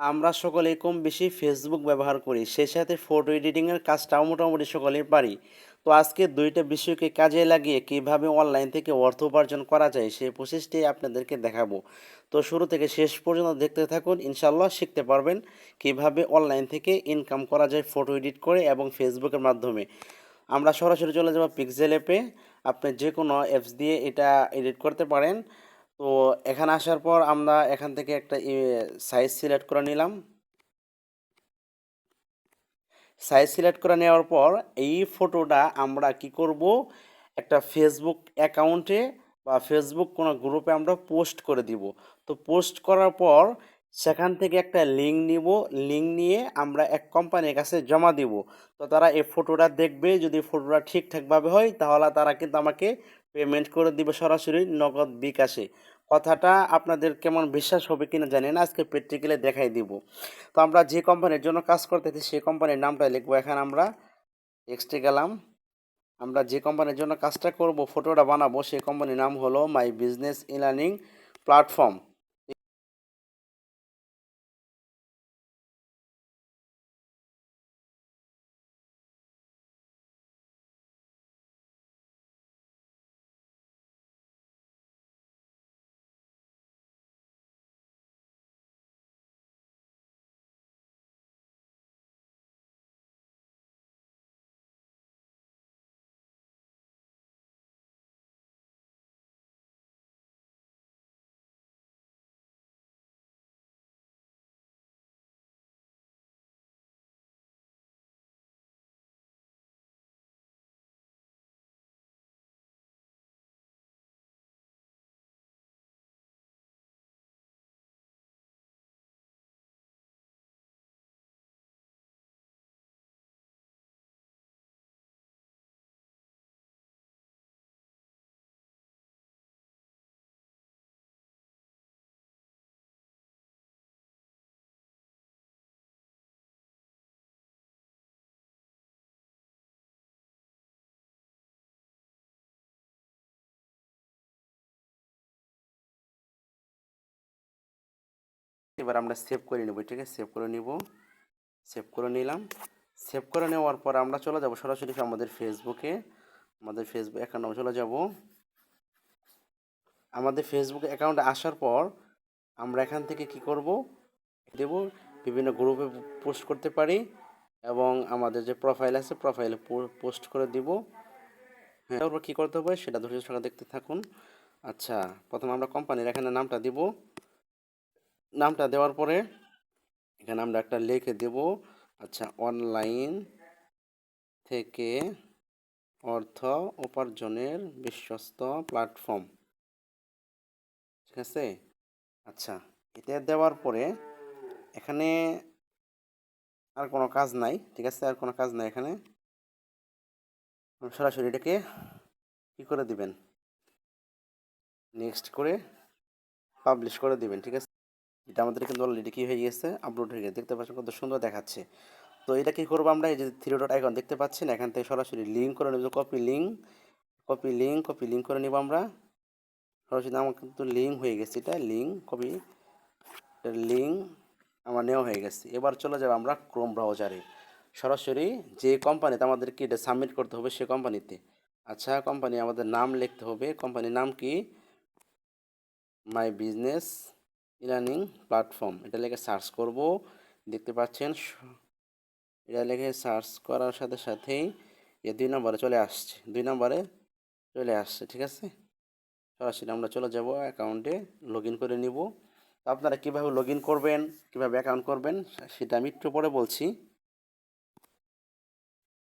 আমরা সকলেই কম বেশি ফেসবুক ব্যবহার করি, সেই সাথে ফটো এডিটিংয়ের কাজটাও মোটামুটি সকলেই পারি। তো আজকে দুইটা বিষয়কে কাজে লাগিয়ে কীভাবে অনলাইন থেকে অর্থ উপার্জন করা যায়, সেই প্রসেসটি আপনাদেরকে দেখাবো। তো শুরু থেকে শেষ পর্যন্ত দেখতে থাকুন ইনশাল্লাহ শিখতে পারবেন কীভাবে অনলাইন থেকে ইনকাম করা যায় ফটো এডিট করে এবং ফেসবুকের মাধ্যমে। আমরা সরাসরি চলে যাব পিক্সেল অ্যাপে আপনি যে কোনো অ্যাপস দিয়ে এটা এডিট করতে পারেন। তো এখানে আসার পর আমরা এখান থেকে একটা সাইজ সিলেক্ট করে নিলাম। সাইজ সিলেক্ট করে নেওয়ার পর এই ফটোটা আমরা কি করব? একটা ফেসবুক অ্যাকাউন্টে বা ফেসবুক কোনো গ্রুপে আমরা পোস্ট করে দিব। তো পোস্ট করার পর সেখান থেকে একটা লিঙ্ক নিব। লিঙ্ক নিয়ে আমরা এক কোম্পানির কাছে জমা দিব। তো তারা এই ফটোটা দেখবে। যদি ফটোটা ঠিকঠাকভাবে হয়, তাহলে তারা কিন্তু আমাকে পেমেন্ট করে দিবে সরাসরি নগদ বিকাশে। কথাটা আপনাদের কেমন বিশ্বাস হবে কিনা জানি না, আজকে প্র্যাকটিক্যালে দেখাই দিব। তো আমরা যে কোম্পানির জন্য কাজ করতে করতেছি, সেই কোম্পানির নামটা লিখব। এখানে আমরা এক্সটে গেলাম। আমরা যে কোম্পানির জন্য কাজটা করব ফটোটা বানাবো, সেই কোম্পানির নাম হলো মাই বিজনেস ইলার্নিং প্ল্যাটফর্ম এবার আমরা সেভ করে নেব ঠিক আছে সেভ করে নিব সেভ করে নিলাম। সেভ করে নেওয়ার পর আমরা চলে যাব সরাসরি আমাদের ফেসবুকে আমাদের ফেসবুক অ্যাকাউন্টে চলে যাব। আমাদের ফেসবুক অ্যাকাউন্টে আসার পর আমরা এখান থেকে কি করব? দেব বিভিন্ন গ্রুপে পোস্ট করতে পারি এবং আমাদের যে প্রোফাইল আছে প্রোফাইলে পোস্ট করে দিব। হ্যাঁ তারপর কী করতে হবে? সেটা ধৈর্য সঙ্গে দেখতে থাকুন। আচ্ছা প্রথমে আমরা কোম্পানির এখানে নামটা দিব। নামটা দেওয়ার পরে এখানে আমরা একটা লিখে দেব আচ্ছা অনলাইন থেকে অর্থ উপার্জনের বিশ্বস্ত প্ল্যাটফর্ম ঠিক আছে? আচ্ছা এটা দেওয়ার পরে এখানে আর কোনো কাজ নাই, ঠিক আছে? আর কোনো কাজ নাই এখানে। সরাসরি এটাকে কী করে দিবেন? নেক্সট করে পাবলিশ করে দিবেন, ঠিক আছে? এটা আমাদের কিন্তু অলরেডি কী হয়ে গেছে? আপলোড হয়ে গেছে। দেখতে পাচ্ছেন কত সুন্দর দেখাচ্ছে। তো এটা কী করব আমরা? এই যে থ্রি ডট আইকন দেখতে পাচ্ছেন? এখান থেকে সরাসরি লিঙ্ক করে নেব copy link copy link copy link করে নিব আমরা। সরাসরি আমার কিন্তু লিঙ্ক হয়ে গেছে এটা লিঙ্ক কপি লিঙ্ক আমার নেওয়া হয়ে গেছে। এবার চলে যাব আমরা ক্রোম ব্রাউজারে সরাসরি যে কোম্পানিতে আমাদেরকে এটা সাবমিট করতে হবে সে কোম্পানিতে আচ্ছা কোম্পানি আমাদের নাম লিখতে হবে। কোম্পানির নাম কি? মাই বিজনেস ইলার্নিং প্ল্যাটফর্ম এটা লিখে সার্চ করব। দেখতে পাচ্ছেন এটা লিখে সার্চ করার সাথে সাথেই এ দুই নম্বরে চলে আসছে। দুই নম্বরে চলে আসছে, ঠিক আছে? সরাসরি আমরা চলে যাব অ্যাকাউন্টে লগ করে নিব। তো আপনারা কীভাবে লগ করবেন, কীভাবে অ্যাকাউন্ট করবেন, সেটা আমি একটু পরে বলছি।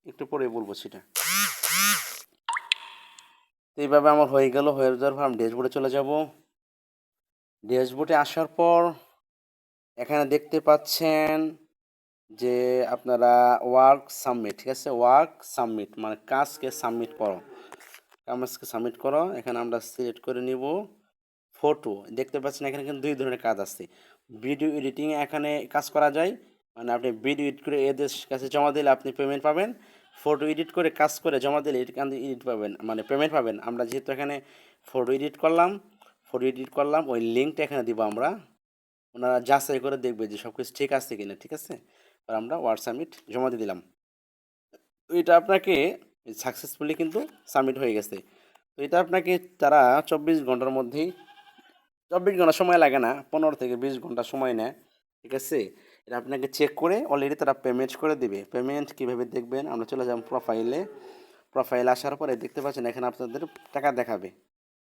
একটু পরে বলব সেটা। তো এইভাবে আমার হয়ে গেল, হয়ে যাওয়ার পর আমি ড্যাশবোর্ডে চলে যাব। ড্যাশবোর্ডে আসার পর এখানে দেখতে পাচ্ছেন যে আপনারা ওয়ার্ক সাবমিট ঠিক আছে? ওয়ার্ক সাবমিট মানে কাজকে সাবমিট করো। কাজকে সাবমিট করো, এখানে আমরা সিলেক্ট করে নিব ফটো দেখতে পাচ্ছেন এখানে কিন্তু দুই ধরনের কাজ আছে। ভিডিও এডিটিং এখানে কাজ করা যায় মানে আপনি ভিডিও এডিট করে এদের কাছে জমা দিলে আপনি পেমেন্ট পাবেন। ফটো এডিট করে কাজ করে জমা দিলে থেকে এডিট পাবেন মানে পেমেন্ট পাবেন। আমরা যেহেতু এখানে ফটো এডিট করলাম ফটো এডিট করলাম, ওই লিঙ্কটা এখানে দিব আমরা। ওনারা যাচাই করে দেখবে যে সব কিছু ঠিক আছে কিনা, ঠিক আছে? আর আমরা ওয়ার্ড সাবমিট জমা দিয়ে দিলাম। এটা আপনাকে সাকসেসফুলি কিন্তু সাবমিট হয়ে গেছে। তো এটা আপনাকে তারা চব্বিশ ঘণ্টার মধ্যেই, চব্বিশ ঘণ্টা সময় লাগে না, পনেরো থেকে বিশ ঘণ্টা সময় নেয়, ঠিক আছে? এটা আপনাকে চেক করে অলরেডি তারা পেমেন্ট করে দেবে। পেমেন্ট কীভাবে দেখবেন? আমরা চলে যাব প্রোফাইলে প্রোফাইল আসার পরে দেখতে পাচ্ছেন এখানে আপনাদের টাকা দেখাবে।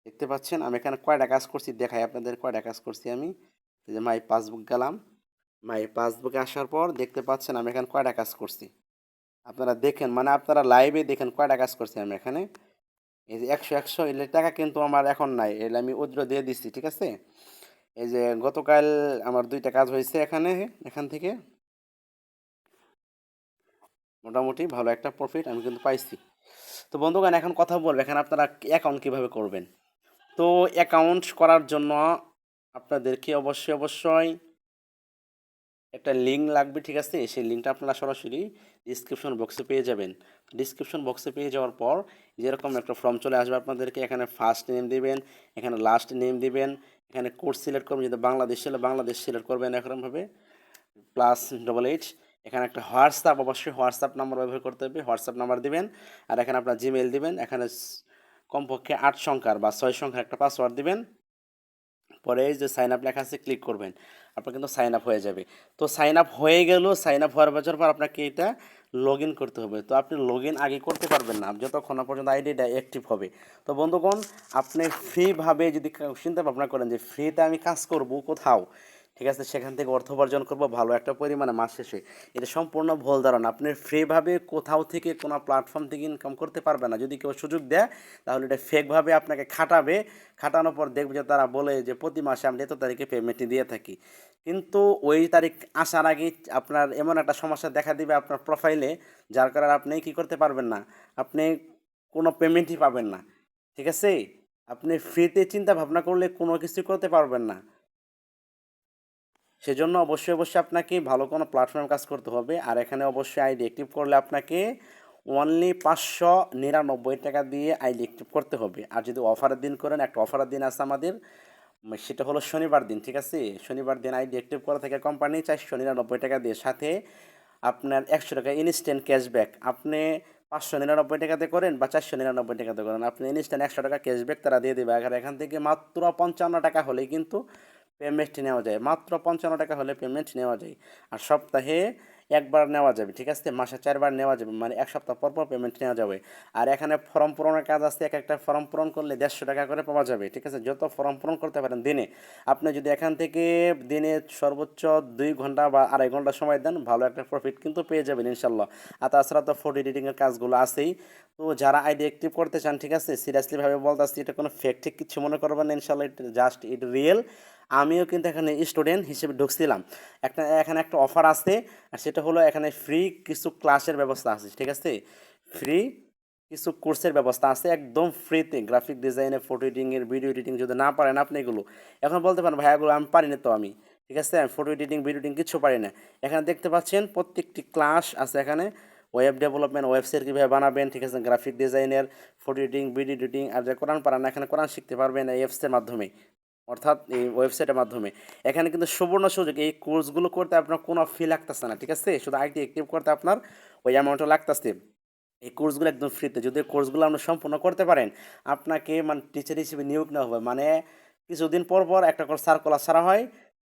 দেখতে পাচ্ছেন, আমি এখানে কয়টা কাজ করছি দেখাই আপনাদের, কয়টা কাজ করছি আমি। যে মাই পাসবুক গেলাম। মাই পাসবুকে আসার পর দেখতে পাচ্ছেন, আমি এখানে কয়টা কাজ করছি। আপনারা দেখেন মানে আপনারা লাইভে দেখেন কয়টা কাজ করছি আমি এখানে। এই যে একশো একশো এলে টাকা কিন্তু আমার এখন নাই এলে আমি উদ্র দিয়ে দিচ্ছি ঠিক আছে? এই যে গতকাল আমার দুইটা কাজ হয়েছে এখানে, এখান থেকে। মোটামুটি ভালো একটা প্রফিট আমি কিন্তু পাইছি। তো বন্ধুগণ, এখন কথা বলব, এখানে আপনারা অ্যাকাউন্ট কীভাবে করবেন? তো অ্যাকাউন্ট করার জন্য আপনাদেরকে অবশ্যই অবশ্যই একটা লিঙ্ক লাগবে, ঠিক আছে? সেই লিঙ্কটা আপনারা সরাসরি ডিসক্রিপশন বক্সে পেয়ে যাবেন। ডিসক্রিপশন বক্সে পেয়ে যাওয়ার পর যেরকম একটা ফর্ম চলে আসবে আপনাদেরকে, এখানে ফার্স্ট নেম দিবেন, এখানে লাস্ট নেম দিবেন, এখানে কোর্স সিলেক্ট করবেন যদি বাংলাদেশ ছিল বাংলাদেশ সিলেক্ট করবেন এরকমভাবে প্লাস ডবল এইট এখানে একটা হোয়াটসঅ্যাপ অবশ্যই হোয়াটসঅ্যাপ নাম্বার ব্যবহার করতে হবে হোয়াটসঅ্যাপ নাম্বার দিবেন, আর এখানে আপনার জিমেল দিবেন, এখানে কমপক্ষে আট সংখ্যার বা ছয় সংখ্যার একটা পাসওয়ার্ড দিবেন। পরে যে সাইন আপ লেখা আছে ক্লিক করবেন। আপনার কিন্তু সাইন আপ হয়ে যাবে। তো সাইন আপ হয়ে গেল সাইন আপ হওয়ার বছর পর আপনাকে এটা লগ ইন করতে হবে। তো আপনি লগ ইন আগে করতে পারবেন না, যতক্ষণ না পর্যন্ত আইডিটা অ্যাক্টিভ হবে। তো বন্ধুগণ, আপনি ফ্রিভাবে যদি চিন্তা ভাবনা করেন যে ফ্রিতে আমি কাজ করব কোথাও ঠিক আছে, সেখান থেকে অর্থ উপার্জন করব, ভালো একটা পরিমাণে মাস শেষে। এটা সম্পূর্ণ ভুল ধারণা। আপনি ফ্রিভাবে কোথাও থেকে কোনো প্ল্যাটফর্ম থেকে ইনকাম করতে পারবে না। যদি কেউ সুযোগ দেয়, তাহলে এটা ফেকভাবে আপনাকে খাটাবে। খাটানোর পর দেখবে যে তারা বলে যে প্রতি মাসে আমরা এত তারিখে পেমেন্ট দিয়ে থাকি। কিন্তু ওই তারিখ আসার আগে আপনার এমন একটা সমস্যা দেখা দিবে আপনার প্রোফাইলে যার কারণে আপনি কি করতে পারবেন না। আপনি কোনো পেমেন্টই পাবেন না। ঠিক আছে? আপনি ফ্রিতে চিন্তা ভাবনা করলে কোনো কিছু করতে পারবেন না। সেজন্য অবশ্যই অবশ্যই আপনাকে ভালো কোনো প্ল্যাটফর্মে কাজ করতে হবে। আর এখানে অবশ্যই আইডি অ্যাক্টিভ করলে আপনাকে অনলি পাঁচশো নিরানব্বই টাকা দিয়ে আইডি অ্যাক্টিভ করতে হবে। আর যদি অফারের দিন করেন, একটা অফারের দিন আছে আমাদের সেটা হলো শনিবার দিন, ঠিক আছে? শনিবার দিন আইডি অ্যাক্টিভ করা থেকে কোম্পানি চারশো নিরানব্বই টাকা দিয়ে। সাথে আপনার একশো টাকা ইনস্ট্যান্ট ক্যাশব্যাক আপনি পাঁচশো নিরানব্বই টাকাতে করেন বা চারশো নিরানব্বই টাকাতে করেন। আপনি ইনস্ট্যান্ট একশো টাকা ক্যাশব্যাক তারা দিয়ে দেবে। আর এখান থেকে মাত্র পঞ্চান্ন টাকা হলেই কিন্তু পেমেন্ট নেওয়া যায়। মাত্র পঞ্চান্ন টাকা হলে পেমেন্ট নেওয়া যায়। আর সপ্তাহে একবার নেওয়া যাবে, ঠিক আছে? মাসে চারবার নেওয়া যাবে মানে এক সপ্তাহ পর পর পেমেন্ট নেওয়া যাবে। আর এখানে ফর্ম পূরণের কাজ আছে, এক একটা ফর্ম পূরণ করলে দেড়শো টাকা করে পাওয়া যাবে, ঠিক আছে? যত ফর্ম পূরণ করতে পারেন দিনে, আপনি যদি এখান থেকে দিনে সর্বোচ্চ দুই ঘণ্টা বা আড়াই ঘণ্টা সময় দেন, ভালো একটা প্রফিট কিন্তু পেয়ে যাবেন, ইনশাল্লাহ। আর তাছাড়া তো ফটো এডিটিংয়ের কাজগুলো আছেই। তো যারা আইডি অ্যাক্টিভ করতে চান, ঠিক আছে? সিরিয়াসলিভাবে বলতে আসছি, এটা কোনো ফেক ঠিক কিছু মনে করবেন না, ইনশাল্লাহ। এটা জাস্ট ইট রিয়েল আমিও কিন্তু এখানে স্টুডেন্ট হিসেবে ঢুকছিলাম। একটা, এখানে একটা অফার আছে, আর সেটা হলো এখানে ফ্রি কিছু ক্লাসের ব্যবস্থা আছে, ঠিক আছে? ফ্রি কিছু কোর্সের ব্যবস্থা আছে, একদম ফ্রিতে গ্রাফিক ডিজাইনের ফটো এডিটিংয়ের ভিডিও এডিটিং যদি না পারেন আপনি এগুলো। এখন বলতে পারেন, ভাই, এগুলো আমি পারি না তো আমি। ঠিক আছে? আমি ফটো এডিটিং ভিডিও এডিটিং কিছু পারি না। এখানে দেখতে পাচ্ছেন, প্রত্যেকটি ক্লাস আছে এখানে। ওয়েব ডেভেলপমেন্ট ওয়েবসাইট কীভাবে বানাবেন, ঠিক আছে? গ্রাফিক ডিজাইনের ফটো এডিটিং ভিডিও এডিটিং আর যে কোরআন পারেন এখানে কোরআন শিখতে পারবেন এই অ্যাপসের মাধ্যমে অর্থাৎ এই ওয়েবসাইটের মাধ্যমে। এখানে কিন্তু সুবর্ণ সুযোগ, এই কোর্সগুলো করতে আপনার কোনো ফি লাগতেছে না, ঠিক আছে? শুধু আইটি অ্যাক্টিভ করতে আপনার ওই অ্যামাউন্টটা লাগতেছে। এই কোর্সগুলো একদম ফ্রিতে যদি কোর্সগুলো আপনি সম্পূর্ণ করতে পারেন, আপনাকে মানে টিচার হিসেবে নিয়োগ নেওয়া হবে। মানে কিছুদিন পর পর একটা করে সার্কুলার ছাড়া হয়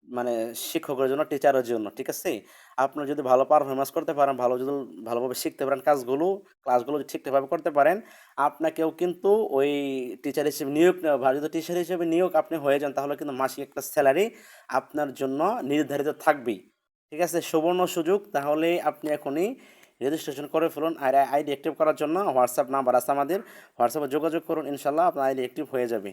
মানে শিক্ষকের জন্য টিচারের জন্য, ঠিক আছে? আপনি যদি ভালো পারফরমেন্স করতে পারেন, ভালো যদি ভালোভাবে শিখতে পারেন কাজগুলো ক্লাসগুলো ঠিকঠাকভাবে করতে পারেন, আপনাকেও কিন্তু ওই টিচার হিসেবে নিয়োগ নেওয়া। যদি টিচার হিসেবে নিয়োগ আপনি হয়ে যান, তাহলে কিন্তু মাসিক একটা স্যালারি আপনার জন্য নির্ধারিত থাকবেই। ঠিক আছে? সুবর্ণ সুযোগ, তাহলে আপনি এখনই রেজিস্ট্রেশন করে ফেলুন। আর আইডি অ্যাক্টিভ করার জন্য হোয়াটসঅ্যাপ নাম্বার আছে আমাদের। হোয়াটসঅ্যাপে যোগাযোগ করুন ইনশাল্লাহ আপনার আইডি অ্যাক্টিভ হয়ে যাবে।